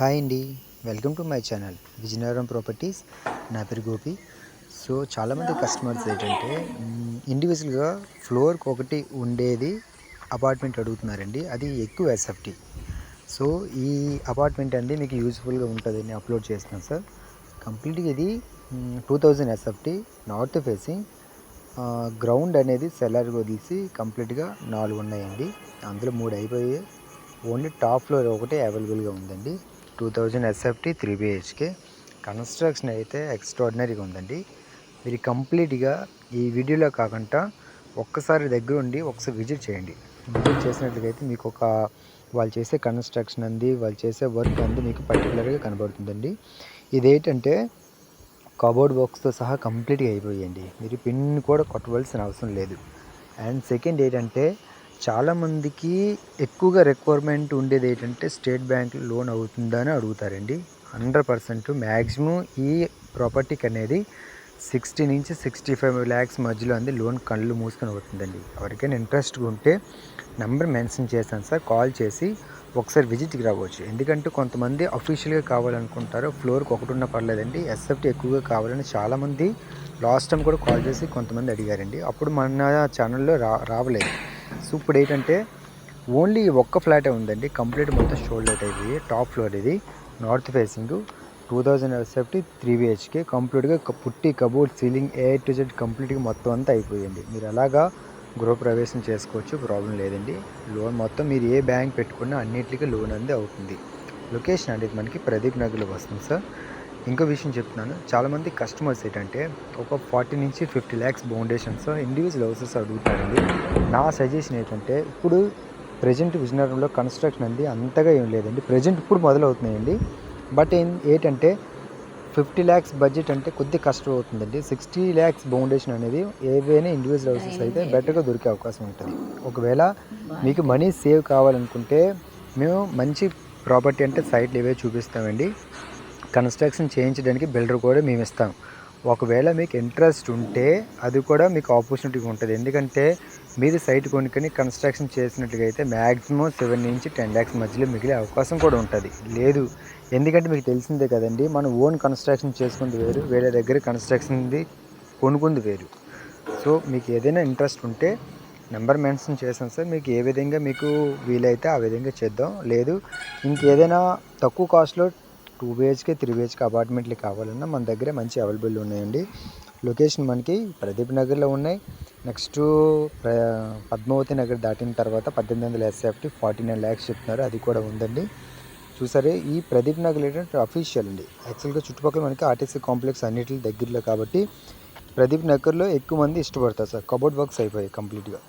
Hi అండి. Welcome to my channel Vizianagaram properties. నా పేరు గోపి. సో చాలామంది కస్టమర్స్ ఏంటంటే ఇండివిజువల్గా ఫ్లోర్కి ఒకటి ఉండేది అపార్ట్మెంట్ అడుగుతున్నారండి. అది ఎక్కువ ఎస్ఎఫ్టీ సో ఈ అపార్ట్మెంట్ అండి మీకు యూజ్ఫుల్గా ఉంటుందని అప్లోడ్ చేస్తున్నాను సార్. కంప్లీట్గా ఇది two thousand SFT north facing. Ground అనేది సెల్లర్ వదిలిసి కంప్లీట్గా నాలుగు ఉన్నాయండి. అందులో మూడు అయిపోయాయి. ఓన్లీ టాప్ ఫ్లోర్ ఒకటే అవైలబుల్గా ఉందండి. Two thousand SFT three BHK. Construction అయితే ఎక్స్ట్రాడినరీగా ఉందండి. మీరు కంప్లీట్గా ఈ వీడియోలో కాకుండా ఒక్కసారి దగ్గర ఉండి ఒకసారి విజిట్ చేయండి. విజిట్ చేసినట్లయితే మీకు ఒక వాళ్ళు చేసే కన్స్ట్రక్షన్ అంది వాళ్ళు చేసే వర్క్ అంది మీకు పర్టికులర్గా కనబడుతుందండి. ఇదేంటంటే కబోర్డ్ బాక్స్తో సహా కంప్లీట్గా అయిపోయండి మీరు పిన్ కూడా కొట్టవలసిన అవసరం లేదు. అండ్ సెకండ్ ఏంటంటే చాలామందికి ఎక్కువగా రిక్వైర్మెంట్ ఉండేది ఏంటంటే స్టేట్ బ్యాంక్ లోన్ అవుతుందని అడుగుతారండి. హండ్రెడ్ పర్సెంట్ మ్యాక్సిమం ఈ ప్రాపర్టీకి అనేది సిక్స్టీ నుంచి సిక్స్టీ ఫైవ్ ల్యాక్స్ మధ్యలో అంది లోన్ కళ్ళు మూసుకొని అవుతుందండి. ఎవరికైనా ఇంట్రెస్ట్గా ఉంటే నెంబర్ మెన్షన్ చేశాను సార్ కాల్ చేసి ఒకసారి విజిట్కి రావచ్చు. ఎందుకంటే కొంతమంది అఫీషియల్గా కావాలనుకుంటారు ఫ్లోర్కి ఒకటి ఉన్న పర్లేదండి. ఎస్ఎఫ్టీ ఎక్కువగా కావాలని చాలామంది లాస్ట్ టైం కూడా కాల్ చేసి కొంతమంది అడిగారండి. అప్పుడు మన ఛానల్లో రా రావలేదు. సో ఇప్పుడు ఏంటంటే ఓన్లీ ఒక్క ఫ్లాటే ఉందండి. కంప్లీట్ మొత్తం షోల్డర్ అయిపోయి టాప్ ఫ్లోర్ ఇది. North facing two thousand SFT three BHK. కంప్లీట్గా putty cupboard ceiling A to Z కంప్లీట్గా మొత్తం అంతా అయిపోయింది. మీరు అలాగా గృహప్రవేశం చేసుకోవచ్చు. ప్రాబ్లం లేదండి. లోన్ మొత్తం మీరు ఏ బ్యాంక్ పెట్టుకున్నా అన్నింటికి లోన్ అనేది అవుతుంది. లొకేషన్ అనేది మనకి ప్రదీప్ నగర్లో వస్తుంది సార్. ఇంకో విషయం చెప్తున్నాను. చాలామంది కస్టమర్స్ ఏంటంటే ఒక ఫార్టీ నుంచి fifty lakhs foundations individual houses అడుగుతారండి. నా సజెషన్ ఏంటంటే ఇప్పుడు ప్రజెంట్ విజయనగరంలో కన్స్ట్రక్షన్ అంది అంతగా ఏం లేదండి. ప్రజెంట్ ఇప్పుడు మొదలవుతున్నాయండి. బట్ ఏంటంటే ఫిఫ్టీ ల్యాక్స్ బడ్జెట్ అంటే కొద్ది కష్టం అవుతుందండి. సిక్స్టీ ల్యాక్స్ బౌండేషన్ అనేది ఏవైనా ఇండివిజువల్ హౌసెస్ అయితే బెటర్గా దొరికే అవకాశం ఉంటుంది. ఒకవేళ మీకు మనీ సేవ్ కావాలనుకుంటే మేము మంచి ప్రాపర్టీ అంటే సైట్లు ఏవే చూపిస్తామండి. కన్స్ట్రక్షన్ చేయించడానికి బిల్డర్ కూడా మేము ఇస్తాం. ఒకవేళ మీకు ఇంట్రెస్ట్ ఉంటే అది కూడా మీకు ఆపర్చునిటీ ఉంటుంది. ఎందుకంటే మీరు సైట్ కొనుక్కొని కన్స్ట్రక్షన్ చేసినట్టుగా అయితే మ్యాక్సిమం సెవెన్ నుంచి టెన్ ల్యాక్స్ మధ్యలో మిగిలే అవకాశం కూడా ఉంటుంది. లేదు. ఎందుకంటే మీకు తెలిసిందే కదండి మనం ఓన్ కన్స్ట్రక్షన్ చేసుకుంది వేరు వేరే దగ్గర కన్స్ట్రక్షన్ది కొనుక్కుంది వేరు. సో మీకు ఏదైనా ఇంట్రెస్ట్ ఉంటే నెంబర్ మెన్షన్ చేసాను సార్. మీకు ఏ విధంగా మీకు వీలైతే ఆ విధంగా చేద్దాం. లేదు ఇంకేదైనా తక్కువ కాస్ట్లో టూ బిహెచ్కే త్రీ బిహెచ్కే అపార్ట్మెంట్లు కావాలన్నా మన దగ్గర మంచి అవైలబుల్ ఉన్నాయండి. లొకేషన్ మనకి ప్రదీప్ నగర్లో ఉన్నాయి. నెక్స్ట్ పద్మావతి నగర్ దాటిన తర్వాత పద్దెనిమిది వందల ఎస్ఎఫ్టీ ఫార్టీ నైన్ ల్యాక్స్ చెప్తున్నారు. అది కూడా ఉందండి. చూసారే ఈ ప్రదీప్ నగర్ ఏంటంటే అఫీషియల్ అండి. యాక్చువల్గా చుట్టుపక్కల మనకి ఆర్టీసీ కాంప్లెక్స్ అన్నిటి దగ్గరలో కాబట్టి ప్రదీప్ నగర్లో ఎక్కువ మంది ఇష్టపడతారు సార్. కబోర్డ్ వర్క్స్ అయిపోయాయి కంప్లీట్గా.